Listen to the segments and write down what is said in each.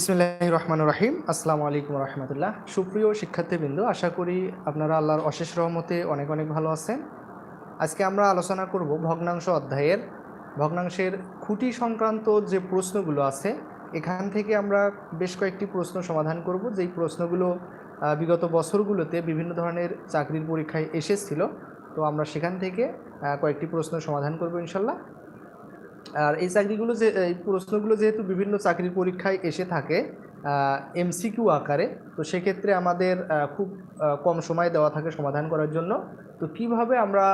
বিসমিল্লাহ রহমান রহিম। আসসালামু আলাইকুম রহমতুল্লাহ। সুপ্রিয় শিক্ষার্থীবৃন্দ, আশা করি আপনারা আল্লাহর অশেষ রহমতে অনেক অনেক ভালো আছেন। আজকে আমরা আলোচনা করব ভগ্নাংশ অধ্যায়ের। ভগ্নাংশের খুঁটি সংক্রান্ত যে প্রশ্নগুলো আছে, এখান থেকে আমরা বেশ কয়েকটি প্রশ্ন সমাধান করব। যেই প্রশ্নগুলো বিগত বছরগুলোতে বিভিন্ন ধরনের চাকরির পরীক্ষায় এসেছিল, তো আমরা সেখান থেকে কয়েকটি প্রশ্ন সমাধান করব ইনশাল্লাহ। আর এই চাকরিগুলো যে, এই প্রশ্নগুলো যেহেতু বিভিন্ন চাকরির পরীক্ষায় এসে থাকে এমসিকিউ আকারে, তো সেক্ষেত্রে আমাদের খুব কম সময় দেওয়া থাকে সমাধান করার জন্য। তো কীভাবে আমরা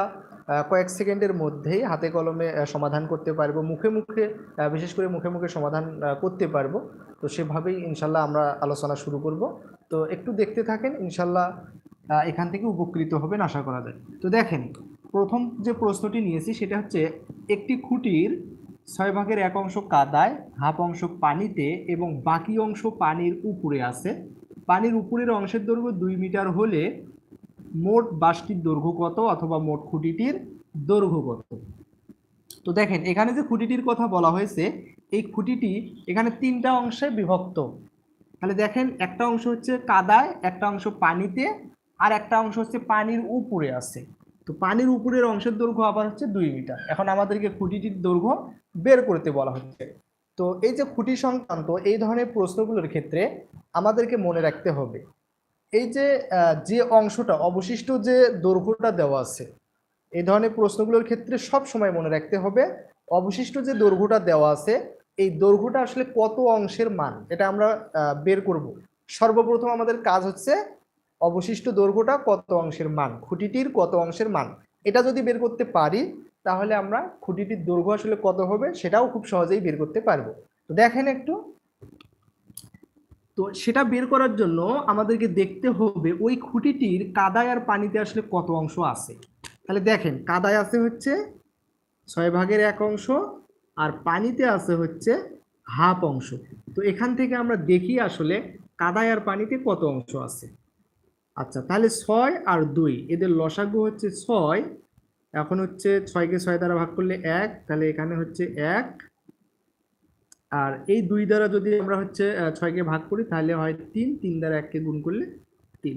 কয়েক সেকেন্ডের মধ্যেই হাতে কলমে সমাধান করতে পারব, মুখে মুখে বিশেষ করে মুখে মুখে সমাধান করতে পারব, তো সেভাবেই ইনশাল্লাহ আমরা আলোচনা শুরু করব। তো একটু দেখতে থাকেন, ইনশাল্লাহ এখান থেকে উপকৃত হবেন আশা করা যায়। তো দেখেন, প্রথম যে প্রশ্নটি নিয়েছি সেটা হচ্ছে, একটি খুঁটির ছয় ভাগের এক অংশ কাদায়, হাফ অংশ পানিতে এবং বাকি অংশ পানির উপরে আছে। পানির উপরের অংশের দৈর্ঘ্য দুই মিটার হলে মোট বাসটির দৈর্ঘ্য কত অথবা মোট খুঁটিটির দৈর্ঘ্য কত? তো দেখেন, এখানে যে খুঁটিটির কথা বলা হয়েছে, এই খুঁটিটি এখানে তিনটা অংশে বিভক্ত। তাহলে দেখেন, একটা অংশ হচ্ছে কাদায়, একটা অংশ পানিতে, আর একটা অংশ হচ্ছে পানির উপরে আছে। তো পানির উপরের অংশের দৈর্ঘ্য আবার হচ্ছে দুই মিটার। এখন আমাদেরকে খুঁটিটির দৈর্ঘ্য বের করতে বলা হচ্ছে। তো এই যে খুঁটি সংক্রান্ত এই ধরনের প্রশ্নগুলোর ক্ষেত্রে আমাদেরকে মনে রাখতে হবে, এই যে যে অংশটা, অবশিষ্ট যে দৈর্ঘ্যটা দেওয়া আছে, এই ধরনের প্রশ্নগুলোর ক্ষেত্রে সব সময় মনে রাখতে হবে, অবশিষ্ট যে দৈর্ঘ্যটা দেওয়া আছে, এই দৈর্ঘ্যটা আসলে কত অংশের মান, এটা আমরা বের করব। সর্বপ্রথম আমাদের কাজ হচ্ছে অবশিষ্ট দৈর্ঘ্যটা কত অংশের মান? খুঁটিটির কত অংশের মান? এটা যদি বের করতে পারি, তাহলে আমরা খুঁটিটির দৈর্ঘ্য আসলে কত হবে সেটাও খুব সহজেই বের করতে পারব। তো দেখেন একটু। তো সেটা বের করার জন্য আমাদেরকে দেখতে হবে ওই খুঁটিটির কাদায় আর পানিতে আসলে কত অংশ আছে। তাহলে দেখেন, কাদায় আছে হচ্ছে ছয় ভাগের এক অংশ আর পানিতে আছে হচ্ছে হাফ অংশ। তো এখান থেকে আমরা দেখি আসলে কাদায় আর পানিতে কত অংশ আছে। আচ্ছা তাহলে ছয় আর দুই, এদের লসাগু হচ্ছে ছয়, এখন হচ্ছে ছয়কে ছয় দ্বারা ভাগ করলে এক, তাহলে এখানে হচ্ছে এক, আর এই দুই দ্বারা যদি আমরা হচ্ছে ছয়কে ভাগ করি, তাহলে হয় তিন তিন দ্বারা এককে গুণ করলে তিন।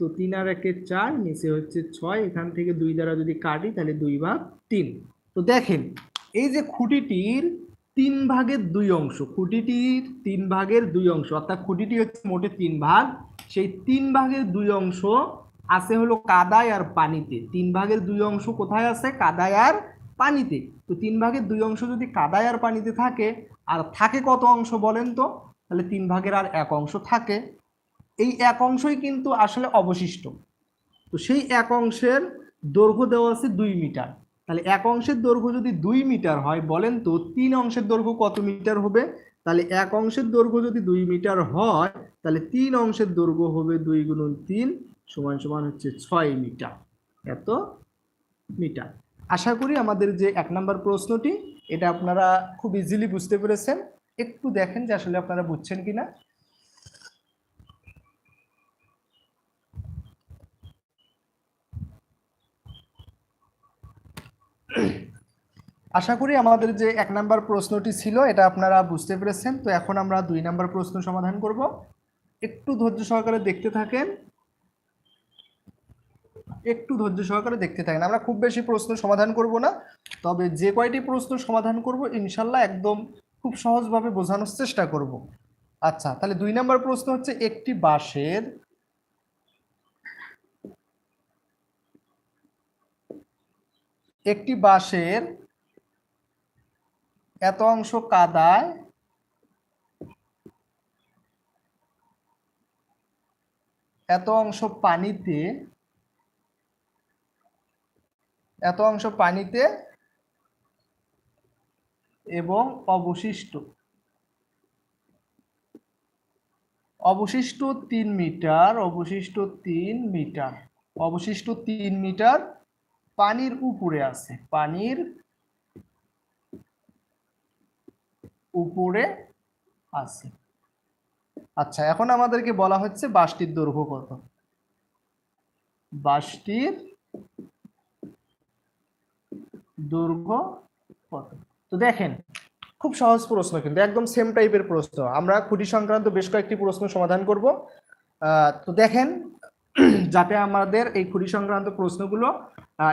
তো তিন আর একে চার নিচে হচ্ছে ছয়, এখান থেকে দুই দ্বারা যদি কাটি, তাহলে দুই ভাগ তিন। তো দেখেন, এই যে খুঁটিটির তিন ভাগের দুই অংশ, খুঁটিটির তিন ভাগের দুই অংশ, অর্থাৎ খুঁটিটি হচ্ছে মোটে তিন ভাগ সেই তিন ভাগের দুই অংশ আছে হলো কাদায় আর পানিতে। তিন ভাগের দুই অংশ কোথায় আছে? কাদায় আর পানিতে। তো তিন ভাগের দুই অংশ যদি কাদায় আর পানিতে থাকে, আর থাকে কত অংশ বলেন তো? তাহলে তিন ভাগের আর এক অংশ থাকে। এই এক অংশই কিন্তু আসলে অবশিষ্ট। তো সেই এক অংশের দৈর্ঘ্য দেওয়া আছে দুই মিটার। তাহলে এক অংশের দৈর্ঘ্য যদি দুই মিটার হয়, বলেন তো, তিন অংশের দৈর্ঘ্য কত মিটার হবে? তাহলে এক অংশের দৈর্ঘ্য যদি দুই মিটার হয়, তাহলে তিন অংশের দৈর্ঘ্য হবে দুই গুণন তিন সমান সমান হচ্ছে ছয় মিটার। এত মিটার। আশা করি আমাদের যে এক নম্বর প্রশ্নটি, এটা আপনারা খুব ইজিলি বুঝতে পেরেছেন। একটু দেখেন যে আসলে আপনারা বুঝছেন কিনা। আশা করি আমাদের যে এক নাম্বার প্রশ্নটি ছিল, এটা আপনারা বুঝতে পেরেছেন। তো এখন আমরা দুই নাম্বার প্রশ্ন সমাধান করব। একটু ধৈর্য সহকারে দেখতে থাকেন। একটু ধৈর্য সহকারে দেখতে থাকেন। আমরা খুব বেশি প্রশ্ন সমাধান করব না, তবে যে কয়টি প্রশ্ন সমাধান করব, ইনশাল্লাহ একদম খুব সহজভাবে বোঝানোর চেষ্টা করব। আচ্ছা তাহলে দুই নাম্বার প্রশ্ন হচ্ছে একটি বাঁশের একটি বাঁশের এত অংশ কাদায়। এত অংশ পানিতে। এত অংশ পানিতে এবং অবশিষ্ট। অবশিষ্ট তিন মিটার, অবশিষ্ট তিন মিটার, অবশিষ্ট তিন মিটার পানির উপরে আছে, পানির উপরে আছে। আচ্ছা এখন আমাদেরকে বলা হচ্ছে বাসটির দৈর্ঘ্য কত? বাসটির দৈর্ঘ্য কত? তো দেখেন, খুব সহজ প্রশ্ন কিন্তু, একদম সেম টাইপের প্রশ্ন। আমরা খুঁটি সংক্রান্ত বেশ কয়েকটি প্রশ্ন সমাধান করব। তো দেখেন, যাতে আমাদের এই খুঁটি সংক্রান্ত প্রশ্নগুলো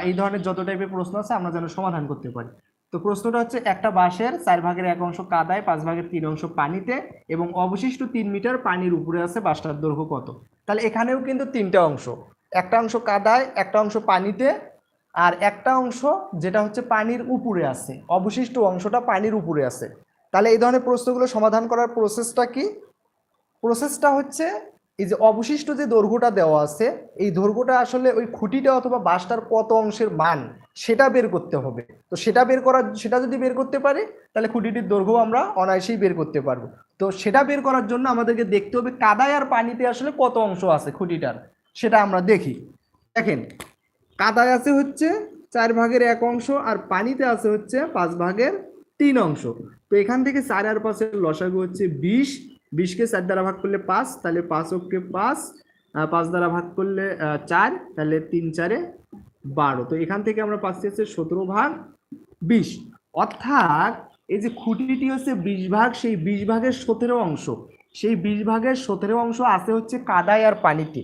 এই ধরনের যত টাইপের প্রশ্ন আছে, আমরা যেন সমাধান করতে পারি। তো প্রশ্নটা হচ্ছে, একটা বাঁশের চার ভাগের এক অংশ কাদায়, পাঁচ ভাগের তিন অংশ পানিতে এবং অবশিষ্ট তিন মিটার পানির উপরে আছে বাঁশটার দৈর্ঘ্য কত? তাহলে এখানেও কিন্তু তিনটা অংশ। একটা অংশ কাদায়, একটা অংশ পানিতে আর একটা অংশ যেটা হচ্ছে পানির উপরে আছে। অবশিষ্ট অংশটা পানির উপরে আছে। তাহলে এই ধরনের প্রশ্নগুলো সমাধান করার প্রসেসটা কি? প্রসেসটা হচ্ছে এই যে অবশিষ্ট যে দৈর্ঘ্যটা দেওয়া আছে, এই দৈর্ঘ্যটা আসলে ওই খুঁটিটা অথবা বাঁশটার কত অংশের মান, সেটা বের করতে হবে। তো সেটা বের করার, সেটা যদি বের করতে পারি, তাহলে খুঁটিটির দৈর্ঘ্য আমরা অনায়াসেই বের করতে পারব। তো সেটা বের করার জন্য আমাদেরকে দেখতে হবে কাদায় আর পানিতে আসলে কত অংশ আছে খুঁটিটার, সেটা আমরা দেখি। দেখেন, কাদায় আছে হচ্ছে চার ভাগের এক অংশ আর পানিতে আছে হচ্ছে পাঁচ ভাগের তিন অংশ। তো এখান থেকে চার আর পাঁচের লসাগু হচ্ছে বিশ বিশকে চার দ্বারা ভাগ করলে পাঁচ, তাহলে পাঁচ অক্ষে পাঁচ পাঁচ দ্বারা ভাগ করলে চার, তাহলে তিন চারে বারো। তো এখান থেকে আমরা পাচ্ছি হচ্ছে সতেরো ভাগ বিশ। অর্থাৎ এই যে খুঁটিটি হচ্ছে বিশ ভাগ, সেই বিশ ভাগের সতেরো অংশ। সেই বিশ ভাগের সতেরো অংশ আছে হচ্ছে কাদায় আর পানিতে।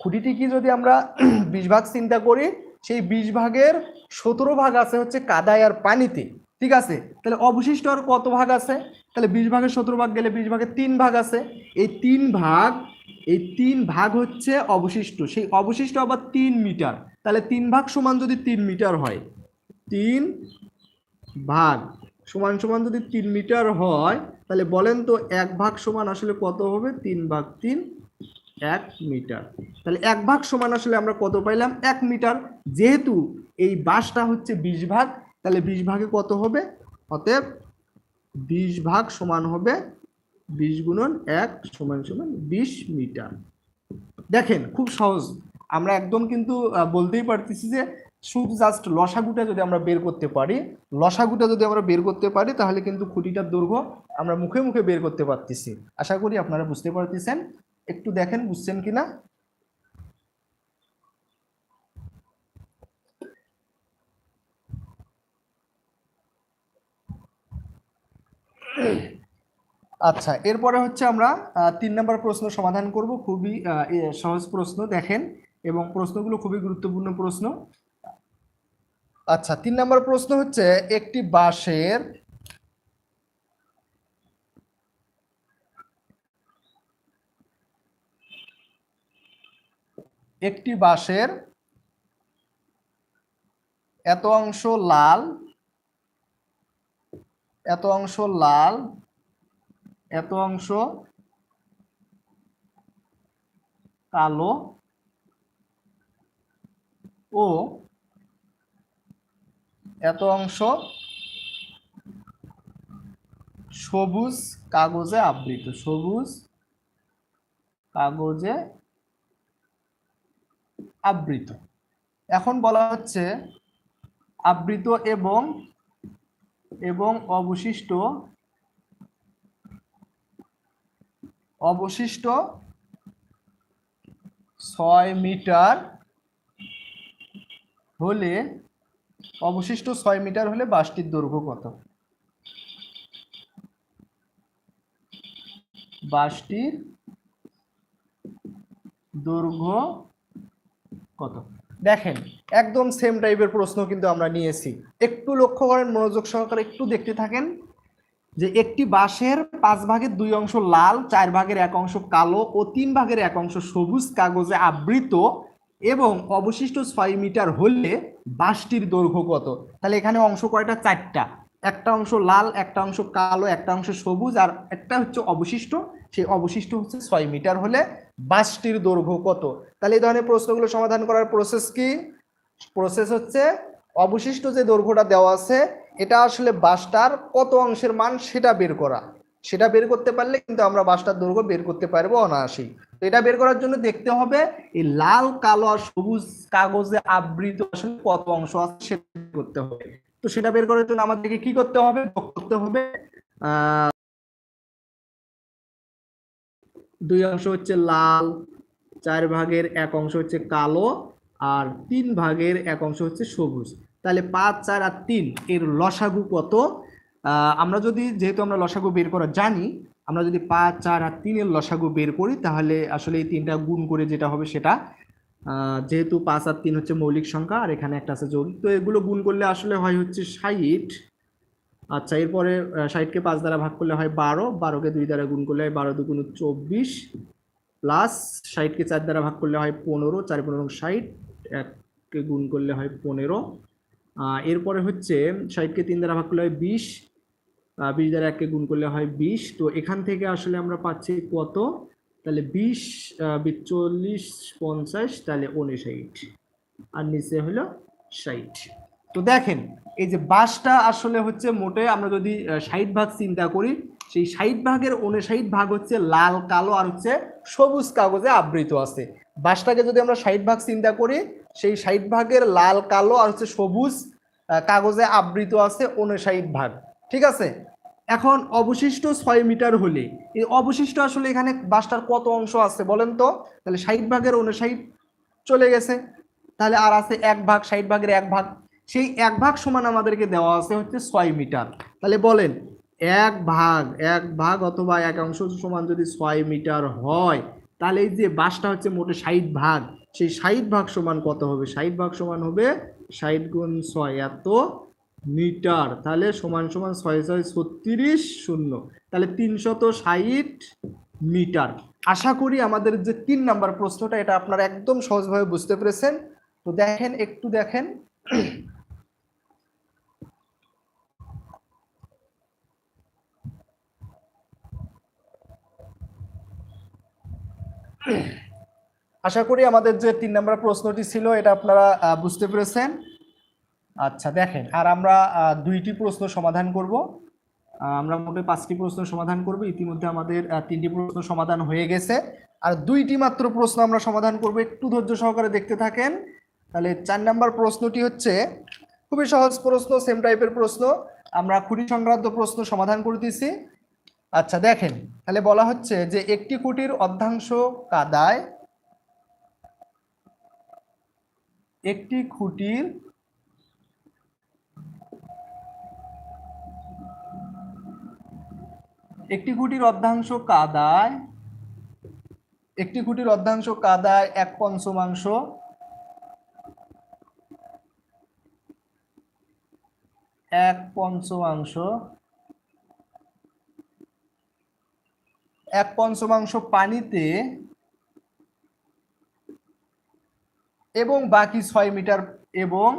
খুঁটিটি কি যদি আমরা বিশ ভাগ চিন্তা করি, সেই বিশ ভাগের সতেরো ভাগ আছে হচ্ছে কাদায় আর পানিতে। ঠিক আছে? তাহলে অবশিষ্ট আর কত ভাগ আছে? তাহলে বিশ ভাগের সতেরো ভাগ গেলে বিশ ভাগের তিন ভাগ আছে। এই তিন ভাগ, এই তিন ভাগ হচ্ছে অবশিষ্ট। সেই অবশিষ্ট আবার তিন মিটার। তাহলে তিন ভাগ সমান যদি তিন মিটার হয়, তিন ভাগ সমান সমান যদি তিন মিটার হয়, তাহলে বলেন তো এক ভাগ সমান আসলে কত হবে? তিন ভাগ তিন, এক মিটার। তাহলে এক ভাগ সমান আসলে আমরা কত পাইলাম? এক মিটার। যেহেতু এই বাসটা হচ্ছে বিশ ভাগ, তাহলে বিশ ভাগে কত হবে? অতএব বিশ ভাগ সমান হবে বিশ গুণন এক সমান সমান বিশ মিটার। দেখেন, খুব সহজ। আমরা একদম কিন্তু বলতেই পারতেছি যে শুধু জাস্ট লসাগুটা যদি আমরা বের করতে পারি, লসাগুটা যদি আমরা বের করতে পারি, তাহলে কিন্তু খুঁটিটার দৈর্ঘ্য আমরা মুখে মুখে বের করতে পারতেছি। আশা করি আপনারা বুঝতে পারতেছেন। একটু দেখেন, বুঝছেন কিনা? আচ্ছা এরপরে হচ্ছে আমরা তিন নম্বর প্রশ্ন সমাধান করব। খুবই সহজ প্রশ্ন, দেখেন, এবং প্রশ্নগুলো খুবই গুরুত্বপূর্ণ প্রশ্ন। আচ্ছা তিন নম্বর প্রশ্ন হচ্ছে, একটি বাঁশের একটি বাঁশের এত অংশ লাল এত অংশ লাল, এত অংশ কালো ও এত অংশ সবুজ কাগজে আবৃত, সবুজ কাগজে আবৃত। এখন বলা হচ্ছে আবৃত এবং এবং অবশিষ্ট অবশিষ্ট ছয় মিটার হলে, অবশিষ্ট ছয় মিটার হলে বাসটির দৈর্ঘ্য কত? বাসটির দৈর্ঘ্য কত? দেখেন, একদম সেম টাইপের প্রশ্ন কিন্তু আমরা নিয়েছি। একটু লক্ষ্য করেন, মনোযোগ সহকারে একটু দেখতে থাকেন যে একটি বাঁশের পাঁচ ভাগের দুই অংশ লাল, চার ভাগের এক অংশ কালো ও তিন ভাগের এক অংশ সবুজ কাগজে আবৃত এবং অবশিষ্ট ছয় মিটার হলে বাঁশটির দৈর্ঘ্য কত? তাহলে এখানে অংশ কয়টা? চারটা। একটা অংশ লাল, একটা অংশ কালো, একটা অংশ সবুজ, আর একটা হচ্ছে অবশিষ্ট। সেই অবশিষ্ট হচ্ছে ছয় মিটার হলে বাসটির দৈর্ঘ্য কত? তাহলে এই ধরনের প্রশ্নগুলো সমাধান করার প্রসেস কি? প্রসেস হচ্ছে অবশিষ্ট যে দৈর্ঘ্যটা দেওয়া আছে, এটা আসলে বাসটার কত অংশের মান সেটা বের করা। সেটা বের করতে পারলে কিন্তু আমরা বাসটার দৈর্ঘ্য বের করতে পারব অনায়াসেই। তো এটা বের করার জন্য দেখতে হবে, এই লাল, কালো আর সবুজ কাগজে আবৃত আসলে কত অংশ আছে সেটা করতে হবে। তো সেটা বের করার জন্য আমাদেরকে কি করতে হবে? করতে হবে দুই অংশ হচ্ছে লাল, চার ভাগের এক অংশ হচ্ছে কালো, আর তিন ভাগের এক অংশ হচ্ছে সবুজ। তাহলে পাঁচ, চার আর তিন, এর লসাগু কত? আমরা যদি, যেহেতু আমরা লসাগু বের করা জানি, আমরা যদি পাঁচ, চার আর তিনের লসাগু বের করি, তাহলে আসলে এই তিনটা গুণ করে যেটা হবে সেটা যেহেতু পাঁচ আর তিন হচ্ছে মৌলিক সংখ্যা, আর এখানে একটা আছে যৌগিক। তো এগুলো গুণ করলে আসলে হয় হচ্ছে ষাট। আচ্ছা এরপরে ষাটকে পাঁচ দ্বারা ভাগ করলে হয় বারো। বারোকে দুই দ্বারা গুণ করলে হয় বারো দুগুণ চব্বিশ। প্লাস ষাটকে চার দ্বারা ভাগ করলে হয় পনেরো, চার পনেরো ষাট, এককে গুণ করলে হয় পনেরো। এরপরে হচ্ছে ষাটকে তিন দ্বারা ভাগ করলে হয় বিশ বিশ দ্বারা এককে গুণ করলে হয় বিশ। তো এখান থেকে আসলে আমরা পাচ্ছি কত? তাহলে বিশ চল্লিশ পঞ্চাশ, তাহলে উনষাট। আর নিচে হলো ষাট। তো দেখেন, এই যে বাসটা আসলে হচ্ছে মোটে আমরা যদি ষাট ভাগ চিন্তা করি, সেই ষাট ভাগের উনষাট ভাগ হচ্ছে লাল, কালো আর হচ্ছে সবুজ কাগজে আবৃত আছে। বাসটাকে যদি আমরা ষাট ভাগ চিন্তা করি, সেই ষাট ভাগের লাল, কালো আর হচ্ছে সবুজ কাগজে আবৃত আছে উনষাট ভাগ। ঠিক আছে? এখন অবশিষ্ট ছয় মিটার হলে, এই অবশিষ্ট আসলে এখানে বাসটার কত অংশ আছে বলেন তো? তাহলে ষাট ভাগের উনষাট চলে গেছে। তাহলে আর আছে এক ভাগ, ষাট ভাগের এক ভাগ। সেই এক ভাগ সমান আমাদেরকে দেওয়া আছে হচ্ছে ছয় মিটার। তাহলে বলেন, এক ভাগ এক ভাগ অথবা এক অংশ সমান যদি ছয় মিটার হয়, তাহলে এই যে বাসটা হচ্ছে মোটে ষাট ভাগ, সেই ষাট ভাগ সমান কত হবে? ষাট ভাগ সমান হবে ষাট গুণ ছয়, এত মিটার, তাহলে সমান সমান ছয় ছয় ছত্রিশ শূন্য। তাহলে তিনশত ষাট মিটার। আশা করি আমাদের যে তিন নাম্বার প্রশ্নটা, এটা আপনারা একদম সহজভাবে বুঝতে পেরেছেন। তো দেখেন, একটু দেখেন। আশা করি আমাদের যে তিন নম্বর প্রশ্নটি ছিল, এটা আপনারা বুঝতে পেরেছেন। আচ্ছা দেখেন, আর আমরা দুইটি প্রশ্ন সমাধান করব। আমরা মোটে পাঁচটি প্রশ্ন সমাধান করব। ইতিমধ্যে আমাদের তিনটি প্রশ্ন সমাধান হয়ে গেছে। আর দুইটি মাত্র প্রশ্ন আমরা সমাধান করব। একটু ধৈর্য সহকারে দেখতে থাকেন। তাহলে চার নাম্বার প্রশ্নটি হচ্ছে, খুবই সহজ প্রশ্ন সেম টাইপের প্রশ্ন। আমরা খুঁটি সংক্রান্ত প্রশ্ন সমাধান করতেছি। আচ্ছা দেখেন, তাহলে বলা হচ্ছে যে একটি খুঁটির অর্ধাংশ কাদায় একটি খুঁটির একটি খুঁটির অর্ধাংশ কাদায়, একটি খুঁটির অর্ধাংশ কাদায় এক পঞ্চমাংশ। এক পঞ্চমাংশ। এক পঞ্চমাংশ পানিতে এবং বাকি ছয় মিটার এবং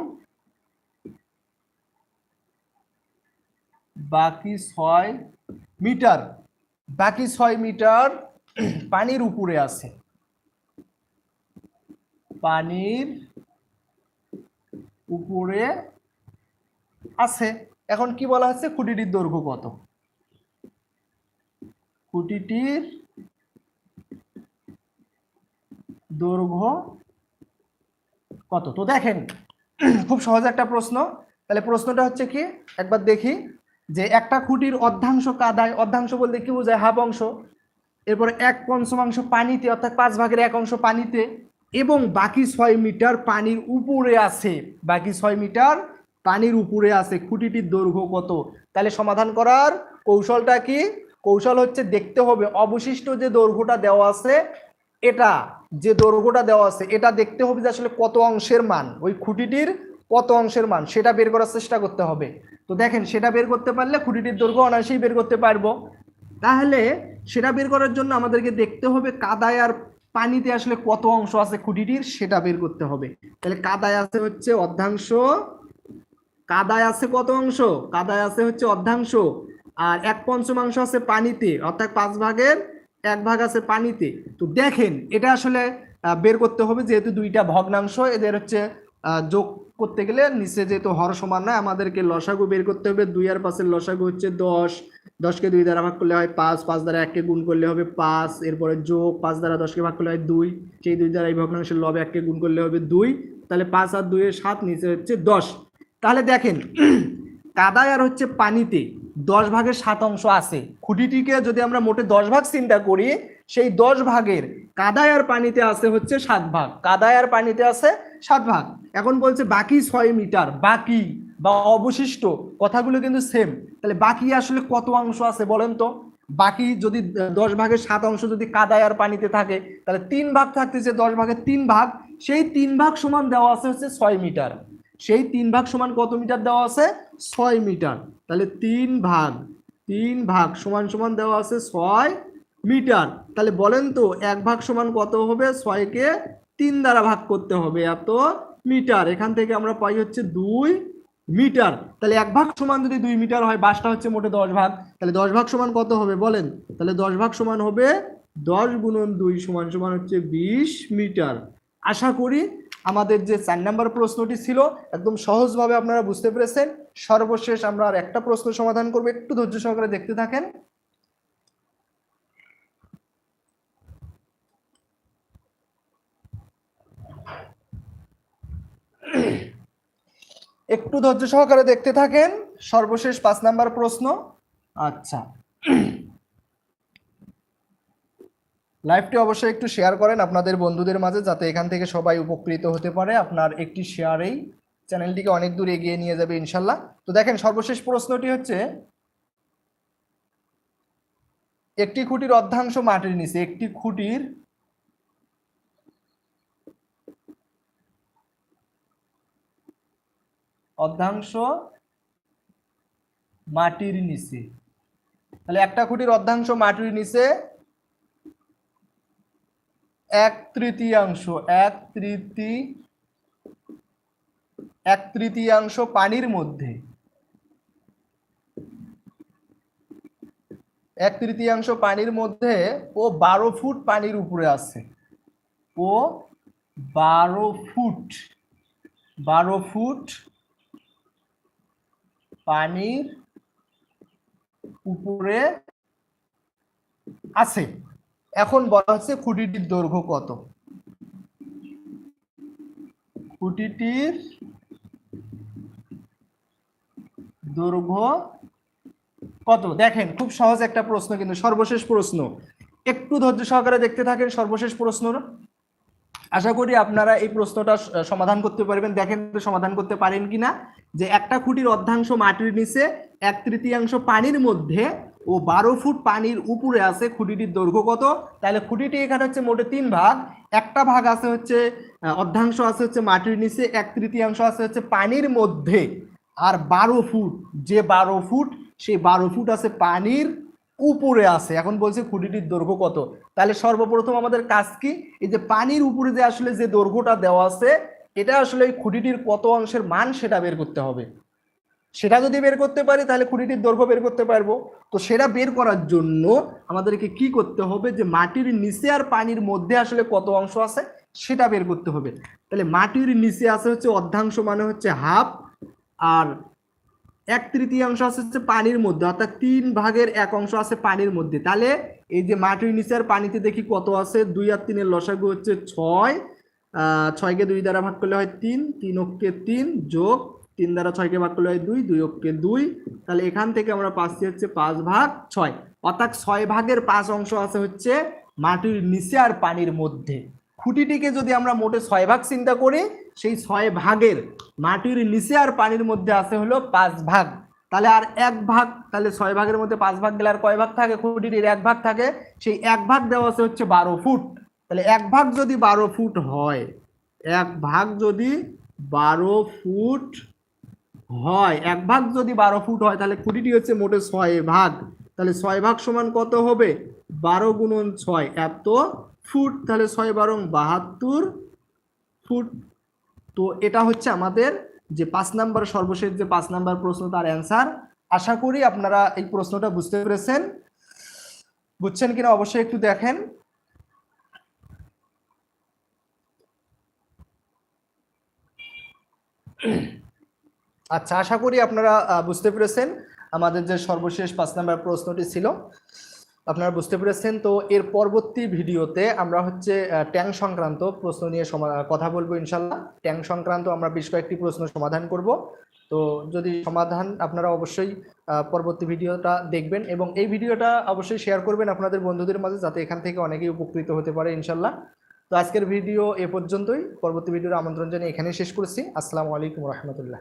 বাকি ছয় মিটার। বাকি ছয় মিটার পানির উপরে আছে। পানির উপরে আছে। এখন কি বলা হচ্ছে? খুঁটিটির দৈর্ঘ্য কত? খুঁটিটির দৈর্ঘ্য কত? তো দেখেন, খুব সহজ একটা প্রশ্ন। তাহলে প্রশ্নটা হচ্ছে কি? একবার দেখি। যে একটা খুঁটির অর্ধাংশ কাদায়, অর্ধাংশ বলতে কি বোঝায়? হাফ অংশ। এরপরে এক পঞ্চমাংশ পানিতে, অর্থাৎ পাঁচ ভাগের এক অংশ পানিতে, এবং বাকি ছয় মিটার পানির উপরে আছে। বাকি ছয় মিটার পানির উপরে আছে। খুঁটিটির দৈর্ঘ্য কত? তাহলে সমাধান করার কৌশলটা কি? কৌশল হচ্ছে দেখতে হবে অবশিষ্ট যে দৈর্ঘ্যটা দেওয়া আছে, এটা যে দৈর্ঘ্যটা দেওয়া আছে, এটা দেখতে হবে যে আসলে কত অংশের মান। ওই খুঁটিটির কত অংশের মান, সেটা বের করার চেষ্টা করতে হবে। তো দেখেন, সেটা বের করতে পারলে খুঁটিটির দৈর্ঘ্য অনায়াসেই বের করতে পারব। তাহলে সেটা বের করার জন্য আমাদেরকে দেখতে হবে কাদায় আর পানিতে আসলে কত অংশ আছে খুঁটিটির, সেটা বের করতে হবে। তাহলে কাদায় আছে হচ্ছে অর্ধাংশ, কাদায় আছে কত অংশ? কাদায় আছে হচ্ছে অর্ধাংশ। আর এক পঞ্চমাংশ আছে পানিতে, অর্থাৎ পাঁচ ভাগের এক ভাগ আছে পানিতে। তো দেখেন, এটা আসলে বের করতে হবে যেহেতু দুইটা ভগ্নাংশ, এদের হচ্ছে যোগ করতে গেলে নিচে যেহেতু হর সমান নয়, আমাদেরকে লসাগু বের করতে হবে। দুই আর পাঁচের লসাগু হচ্ছে দশ। দশকে দুই দ্বারা ভাগ করলে হয় পাঁচ পাঁচ দ্বারা এককে গুণ করলে হবে পাঁচ। এরপরে যোগ, পাঁচ দ্বারা দশকে ভাগ করলে হয় দুই। সেই দুই দ্বারা এই ভগ্নাংশের লবে এককে গুণ করলে হবে দুই। তাহলে পাঁচ আর দুইয়ের সাত, নিচে হচ্ছে দশ। তাহলে দেখেন, কাদায় আর হচ্ছে পানিতে দশ ভাগের সাত অংশ আছে। খুঁটিটিকে যদি আমরা মোটে দশ ভাগ চিন্তা করি, সেই দশ ভাগের কাদায় আর পানিতে আছে হচ্ছে সাত ভাগ। কাদায় আর পানিতে আছে ষাট ভাগ। এখন বলছে বাকি ছয় মিটার, বাকি বা অবশিষ্ট কথাগুলো কিন্তু সেম তাহলে বাকি আসলে কত অংশ আছে বলেন তো? বাকি যদি দশ ভাগের সাত অংশ যদি কাদায় আর পানিতে থাকে, তাহলে তিন ভাগ থাকতেছে দশ ভাগের তিন ভাগ। সেই তিন ভাগ সমান দেওয়া আছে হচ্ছে ছয় মিটার। সেই তিন ভাগ সমান কত মিটার দেওয়া আছে? ছয় মিটার। তাহলে তিন ভাগ তিন ভাগ সমান সমান দেওয়া আছে ছয় মিটার। তাহলে বলেন তো, এক ভাগ সমান কত হবে? ছয়কে তিন দ্বারা ভাগ করতে হবে, এত মিটার। এখান থেকে আমরা পাই হচ্ছে দুই মিটার। তাহলে এক ভাগ সমান যদি দুই মিটার হয়, বাসটা হচ্ছে মোটে দশ ভাগ। তাহলে দশ ভাগ সমান কত হবে বলেন? তাহলে দশ ভাগ সমান হবে দশ গুণন দুই সমান সমান হচ্ছে বিশ মিটার। আশা করি আমাদের যে চার নাম্বার প্রশ্নটি ছিল, একদম সহজভাবে আপনারা বুঝতে পেরেছেন। সর্বশেষ আমরা আর একটা প্রশ্ন সমাধান করব, একটু ধৈর্য সহকারে দেখতে থাকেন। একটু ধৈর্য সহকারে দেখতে থাকেন। সর্বশেষ পাঁচ নাম্বার প্রশ্ন। আচ্ছা। লাইভটি অবশ্যই একটু শেয়ার করেন আপনাদের বন্ধুদের মাঝে, যাতে এখান থেকে সবাই উপকৃত হতে পারে। আপনার একটি শেয়ারেই চ্যানেলটিকে অনেক দূর এগিয়ে নিয়ে যাবে ইনশাল্লাহ। তো দেখেন, সর্বশেষ প্রশ্নটি হচ্ছে, একটি খুঁটির অর্ধাংশ মাটির নিচে, একটি খুঁটির অর্ধাংশ মাটির নিচে। তাহলে একটা খুঁটির অর্ধাংশ মাটির নিচে এক তৃতীয়াংশ, এক তৃতীয় এক তৃতীয়াংশ পানির মধ্যে। এক তৃতীয়াংশ পানির মধ্যে ও বারো ফুট পানির উপরে আছে। ও বারো ফুট বারো ফুট পানির উপরে আছে। এখন বলা হচ্ছে খুঁটিটির দৈর্ঘ্য কত? খুঁটিটির দৈর্ঘ্য কত? দেখেন, খুব সহজ একটা প্রশ্ন, কিন্তু সর্বশেষ প্রশ্ন। একটু ধৈর্য সহকারে দেখতে থাকেন সর্বশেষ প্রশ্ন আশা করি আপনারা এই প্রশ্নটা সমাধান করতে পারবেন। দেখেন সমাধান করতে পারেন কিনা। যে একটা খুঁটির অর্ধাংশ মাটির নিচে, এক তৃতীয়াংশ পানির মধ্যে ও বারো ফুট পানির উপরে আছে খুঁটিটির দৈর্ঘ্য কত? তাহলে খুঁটিটি এখানে হচ্ছে মোটে তিন ভাগ। একটা ভাগ আছে হচ্ছে অর্ধাংশ আছে হচ্ছে মাটির নিচে, এক তৃতীয়াংশ আছে হচ্ছে পানির মধ্যে। আর বারো ফুট, যে বারো ফুট, সেই বারো ফুট আছে পানির উপরে আছে। এখন বলছে খুঁটিটির দৈর্ঘ্য কত? তাহলে সর্বপ্রথম আমাদের কাজ কি? এই যে পানির উপরে যে আসলে যে দৈর্ঘ্যটা দেওয়া আছে, এটা আসলে এই খুঁটিটির কত অংশের মান সেটা বের করতে হবে। সেটা যদি বের করতে পারি, তাহলে খুঁটিটির দৈর্ঘ্য বের করতে পারব। তো সেটা বের করার জন্য আমাদেরকে কি করতে হবে যে মাটির নিচে আর পানির মধ্যে আসলে কত অংশ আছে সেটা বের করতে হবে। তাহলে মাটির নিচে আছে হচ্ছে অর্ধাংশ মানে হচ্ছে হাফ, আর এক তৃতীয়াংশ আছে হচ্ছে পানির মধ্যে, অর্থাৎ তিন ভাগের এক অংশ আছে পানির মধ্যে। তাহলে এই যে মাটির নিচে আর পানিতে দেখি কত আছে? দুই আর তিনের লসাগু হচ্ছে ছয়। ছয়কে দুই দ্বারা ভাগ করলে হয় তিন তিন অক্ষে তিন যোগ তিন দ্বারা ছয়কে ভাগ করলে হয় দুই দুই অক্ষে দুই। তাহলে এখান থেকে আমরা পাচ্ছি হচ্ছে পাঁচ ভাগ ছয়। অর্থাৎ ছয় ভাগের পাঁচ অংশ আছে হচ্ছে মাটির নিচে আর পানির মধ্যে। খুঁটিটিকে যদি আমরা মোটে ছয় ভাগ চিন্তা করি সেই ছয় ভাগের মাটির নিচে আর পানির মধ্যে আছে হলো পাঁচ ভাগ। তাহলে আর এক ভাগ, তাহলে ছয় ভাগের মধ্যে পাঁচ ভাগ গেলে আর কয় ভাগ থাকে? খুঁটিটির এক ভাগ থাকে। সেই এক ভাগ দেওয়া আছে হচ্ছে বারো ফুট। তাহলে এক ভাগ যদি বারো ফুট হয়, এক ভাগ যদি বারো ফুট হয়, এক ভাগ যদি বারো ফুট হয়, তাহলে খুঁটিটি হচ্ছে মোটে ছয় ভাগ। তাহলে ছয় ভাগ সমান কত হবে? বারো গুণন ছয় এত ফুট। তাহলে ছয় বারং বাহাত্তর ফুট তো এটা হচ্ছে আমাদের যে পাঁচ নাম্বার সর্বশেষ যে পাঁচ নাম্বার প্রশ্ন তার অ্যান্সার আশা করি আপনারা এই প্রশ্নটা বুঝতে পেরেছেন। বুঝছেন কিনা অবশ্যই একটু দেখেন। আচ্ছা আশা করি আপনারা বুঝতে পেরেছেন আমাদের যে সর্বশেষ পাঁচ নাম্বার প্রশ্নটি ছিল। আপনারা বুঝতে পেরেছেন। তো এর পরবর্তী ভিডিওতে আমরা হচ্ছে ট্যাঙ্ক সংক্রান্ত প্রশ্ন নিয়ে কথা বলব ইনশাল্লাহ ট্যাঙ্ক সংক্রান্ত আমরা বেশ কয়েকটি প্রশ্ন সমাধান করব। তো যদি সমাধান, আপনারা অবশ্যই পরবর্তী ভিডিওটা দেখবেন এবং এই ভিডিওটা অবশ্যই শেয়ার করবেন আপনাদের বন্ধুদের মাঝে যাতে এখান থেকে অনেকেই উপকৃত হতে পারে ইনশাল্লাহ তো আজকের ভিডিও এ পর্যন্তই। পরবর্তী ভিডিওর আমন্ত্রণ জানিয়ে এখানেই শেষ করছি। আসসালামু আলাইকুম রহমতুল্লাহ।